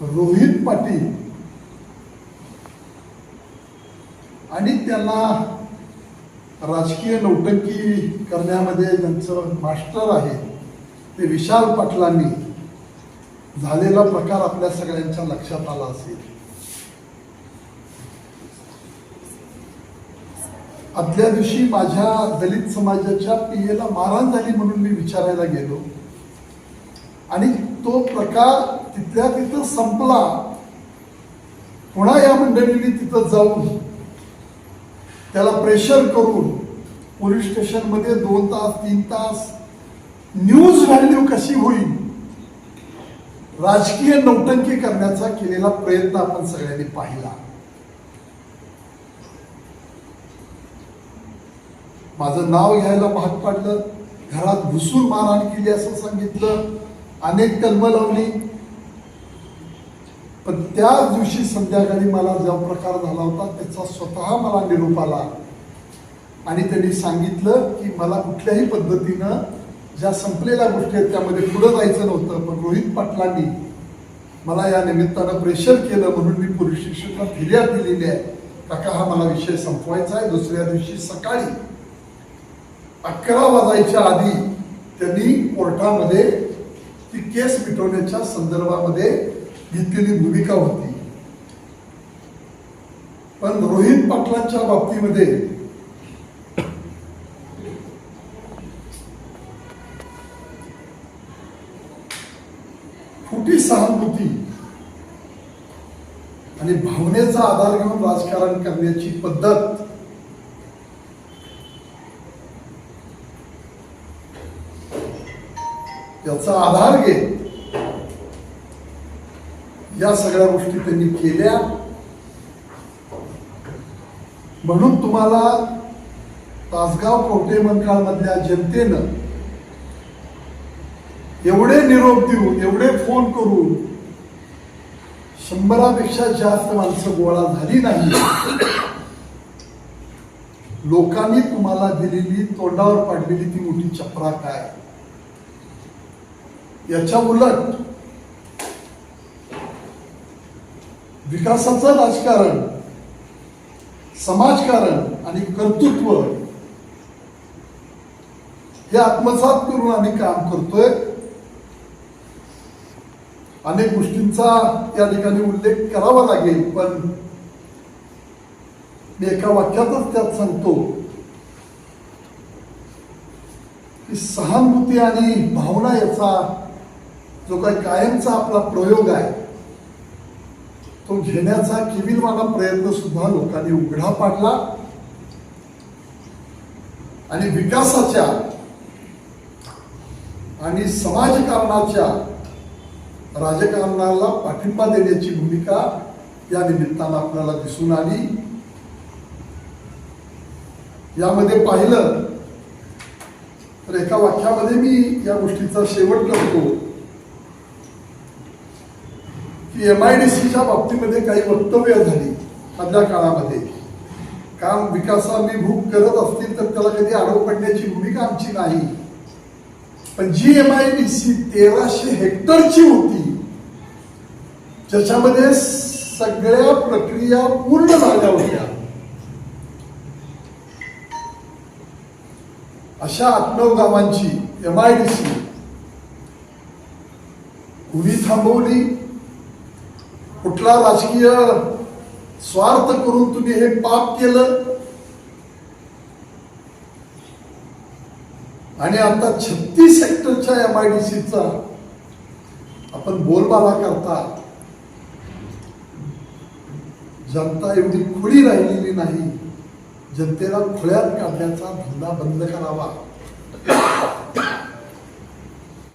रोहित पाटील. आणि त्यांना राजकीय नौटंकी करण्यामध्ये ज्यांचं मास्टर आहे ते विशाल पाटलांनी झालेला प्रकार आपल्या सगळ्यांच्या लक्षात आला असेल. आदल्या दिवशी माझ्या दलित समाजाच्या पीएला मारहाण झाली म्हणून मी विचारायला गेलो. आणि तो प्रकार तिथल्या तिथं संपला. पुन्हा या मंडळींनी तिथं जाऊन त्याला प्रेशर करून पोलीस स्टेशनमध्ये दोन तास तीन तास न्यूज व्हॅल्यू कशी होईल? राजकीय नौटंकी करण्याचा केलेला प्रयत्न आपण सगळ्यांनी पाहिला. माझं नाव घ्यायला भाग पाडलं. घरात घुसून मारहाण केली असं सांगितलं. अनेक कर्म लावली. पण त्याच दिवशी संध्याकाळी मला जो प्रकार झाला होता त्याचा स्वतः मला निरोप आला. आणि त्यांनी सांगितलं की मला कुठल्याही पद्धतीनं ज्या संपलेल्या गोष्टी आहेत त्यामध्ये पुढं जायचं नव्हतं पण रोहित पाटलांनी मला या निमित्तानं प्रेशर केलं म्हणून मी पोलीस स्टेशनला फिर्याद दिलेली आहे. काका हा मला विषय संपवायचा आहे. दुसऱ्या दिवशी सकाळी अकरा वाजायच्या आधी त्यांनी कोर्टामध्ये ती केस मिटवण्याच्या संदर्भामध्ये घेतलेली भूमिका होती. पण रोहित पाटलांच्या बाबतीमध्ये फुटी सहानुभूती आणि भावनेचा आधार घेऊन राजकारण करण्याची पद्धत याचा आधार घेत या सगळ्या गोष्टी त्यांनी केल्या. म्हणून तुम्हाला तासगाव कवटे मनकाळ मधल्या जनतेनं एवढे निरोप देऊन एवढे फोन करून शंभरापेक्षा जास्त माणसं गोळा झाली नाही. लोकांनी तुम्हाला दिलेली तोंडावर पाडलेली ती मोठी चपरा काय? याच्या उलट विकासाचं राजकारण समाजकारण आणि कर्तृत्व हे आत्मसात करून आम्ही काम करतोय. अनेक गोष्टींचा या ठिकाणी उल्लेख करावा लागेल पण मी एका वाक्यातच त्यात सांगतो की सहानुभूती आणि भावना याचा जो काही कायमचा आपला प्रयोग आहे तो घेण्याचा किविलवाला प्रयत्न सुद्धा लोकांनी उघडा पाडला. आणि विकासाच्या आणि समाजकारणाच्या राजकारणाला पाठिंबा देण्याची भूमिका या निमित्तानं आपल्याला दिसून आली. यामध्ये पाहिलं तर एका वाक्यामध्ये मी या गोष्टीचा शेवट करतो. की एम आय डी सीच्या बाबतीमध्ये काही वक्तव्य झाली मधल्या काळामध्ये. काम विकासाभिमुख करत असतील तर त्याला कधी आडव पडण्याची भूमिका आमची नाही. पण G M I D C तेराशे हेक्टरची होती ज्याच्यामध्ये सगळ्या प्रक्रिया पूर्ण झाल्या होत्या. अशा आठ गावांची एम आय डी सी कुणी थांबवली? कुठला राजकीय स्वार्थ करून तुम्ही हे पाप केलं? आणि आता छत्तीस सेक्टरच्या एम आय डी सीचा आपण बोलबाला करता. जनता एवढी खुली राहिलेली नाही. जनतेला खुळ्यात काढण्याचा धंदा बंद करावा.